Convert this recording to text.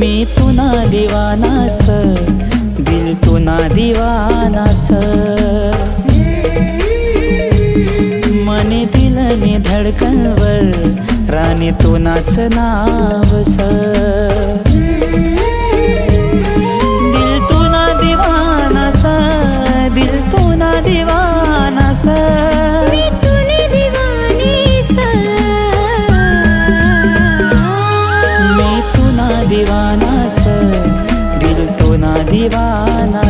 मी तुना दिवानास दिल तुना दिवानास. मने दिलने धडकनवर राणी तुनाच नाव सर दीवाना स दिल तो ना दीवाना